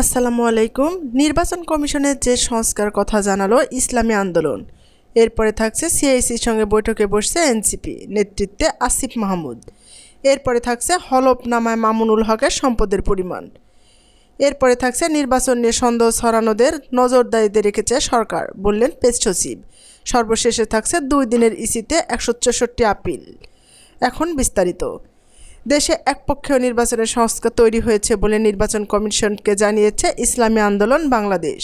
আসসালামু আলাইকুম। নির্বাচন কমিশনের যে সংস্কার কথা জানালো ইসলামী আন্দোলন, এরপরে থাকছে সিআইসির সঙ্গে বৈঠকে বসছে এনসিপি নেতৃত্বে আসিফ মাহমুদ। এরপরে থাকছে হলফনামায় মামুনুল হকের সম্পদের পরিমাণ। এরপরে থাকছে নির্বাচন নিয়ে সন্দেহ ছড়ানোদের নজরদারিতে রেখেছে সরকার, বললেন পেজ সচিব। সর্বশেষে থাকছে দুই দিনের ইসিতে একশো চৌষট্টি আপিল। এখন বিস্তারিত। দেশে একপক্ষীয় নির্বাচনের সংস্কার তৈরি হয়েছে বলে নির্বাচন কমিশনকে জানিয়েছে ইসলামী আন্দোলন বাংলাদেশ।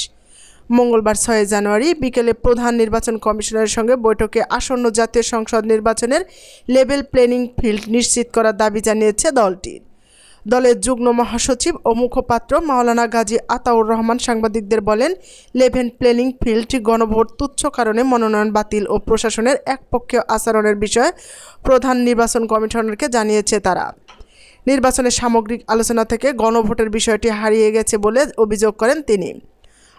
মঙ্গলবার ছয় জানুয়ারি বিকেলে প্রধান নির্বাচন কমিশনারের সঙ্গে বৈঠকে আসন্ন জাতীয় সংসদ নির্বাচনের লেভেল প্লেনিং ফিল্ড নিশ্চিত করার দাবি জানিয়েছে দলটির দলের যুগ্ম মহাসচিব ও মুখপাত্র মাওলানা গাজী আতাউর রহমান সাংবাদিকদের বলেন, লেভেন প্লেনিং ফিল্ড গণভোট তুচ্ছ কারণে মনোনয়ন বাতিল ও প্রশাসনের একপক্ষীয় আচরণের বিষয়ে প্রধান নির্বাচন কমিশনারকে জানিয়েছে তারা। নির্বাচনের সামগ্রিক আলোচনা থেকে গণভোটের বিষয়টি হারিয়ে গেছে বলে অভিযোগ করেন তিনি।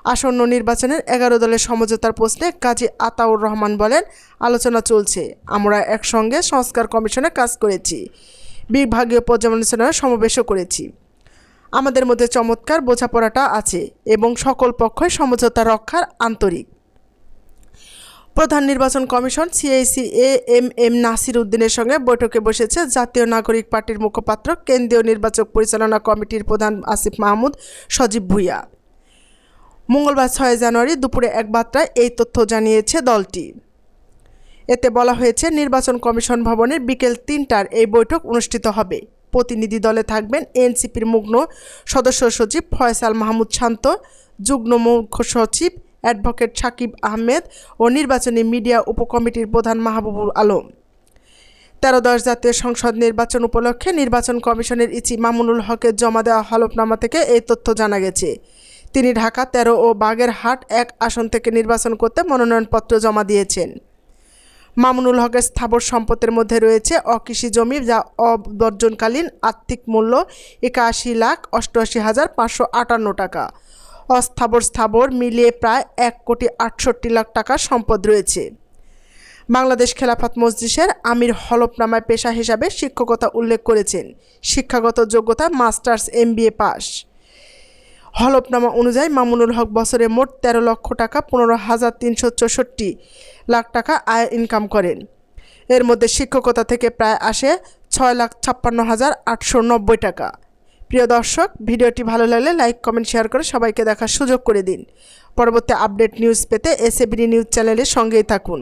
আসন্ন নির্বাচনের এগারো দলের সমঝোতার প্রশ্নে কাজী আতাউর রহমান বলেন, আলোচনা চলছে, আমরা একসঙ্গে সংস্কার কমিশনে কাজ করেছি। বিভাগীয় পর্যালোচনার সমাবেশও করেছি। আমাদের মধ্যে চমৎকার বোঝাপড়াটা আছে এবং সকল পক্ষই সমঝোতা রক্ষার আন্তরিক। প্রধান নির্বাচন commission CIC A M M Nasir উদ্দিনের সঙ্গে বৈঠকে বসেছে জাতীয় নাগরিক পার্টির মুখপাত্র, কেন্দ্রীয় নির্বাচক পরিচালনা কমিটির প্রধান আসিফ মাহমুদ, সজীব ভুইয়া। মঙ্গলবার ছয় জানুয়ারি দুপুরে এক বার্তায় এই তথ্য জানিয়েছে দলটি। এতে বলা হয়েছে নির্বাচন কমিশন ভবনের বিকেল তিনটার এই বৈঠক অনুষ্ঠিত হবে। প্রতিনিধি দলে থাকবেন এনসিপির মুগ্ন সদস্য সচিব ফয়সাল মাহমুদ শান্ত, যুগ্ম মুখ্য সচিব অ্যাডভোকেট সাকিব আহমেদ ও নির্বাচনী মিডিয়া উপকমিটির প্রধান মাহবুবুল আলম। তেরো দশ জাতীয় সংসদ নির্বাচন উপলক্ষে নির্বাচন কমিশনের ইচি মামুনুল হকের জমা দেওয়া হলফনামা থেকে এই তথ্য জানা গেছে। তিনি ঢাকা, তেরো ও বাগেরহাট এক আসন থেকে নির্বাচন করতে মনোনয়নপত্র জমা দিয়েছেন। মামুনুল হকের স্থাবর সম্পদের মধ্যে রয়েছে অকৃষি জমি যা অবর্জনকালীন আর্থিক মূল্য একাশি লাখ অষ্টআশি হাজার পাঁচশো আটান্ন টাকা। অস্থাবর স্থাবর মিলিয়ে প্রায় এক কোটি আটষট্টি লাখ টাকার সম্পদ রয়েছে। বাংলাদেশ খেলাফত মজলিসের আমির হলফনামায় পেশা হিসাবে শিক্ষকতা উল্লেখ করেছেন। শিক্ষাগত যোগ্যতা মাস্টার্স এমবিএ পাস। হলফনামা অনুযায়ী মামুনুল হক বছরে মোট তেরো লক্ষ টাকা, পনেরো হাজার তিনশো চৌষট্টি লাখ টাকা আয় ইনকাম করেন। এর মধ্যে শিক্ষকতা থেকে প্রায় আসে ছয় লাখ ছাপ্পান্ন হাজার আটশো নব্বই টাকা। প্রিয় দর্শক, ভিডিওটি ভালো লাগলে লাইক, কমেন্ট, শেয়ার করে সবাইকে দেখার সুযোগ করে দিন। পরবর্তী আপডেট নিউজ পেতে এসএবিডি নিউজ চ্যানেলের সঙ্গেই থাকুন।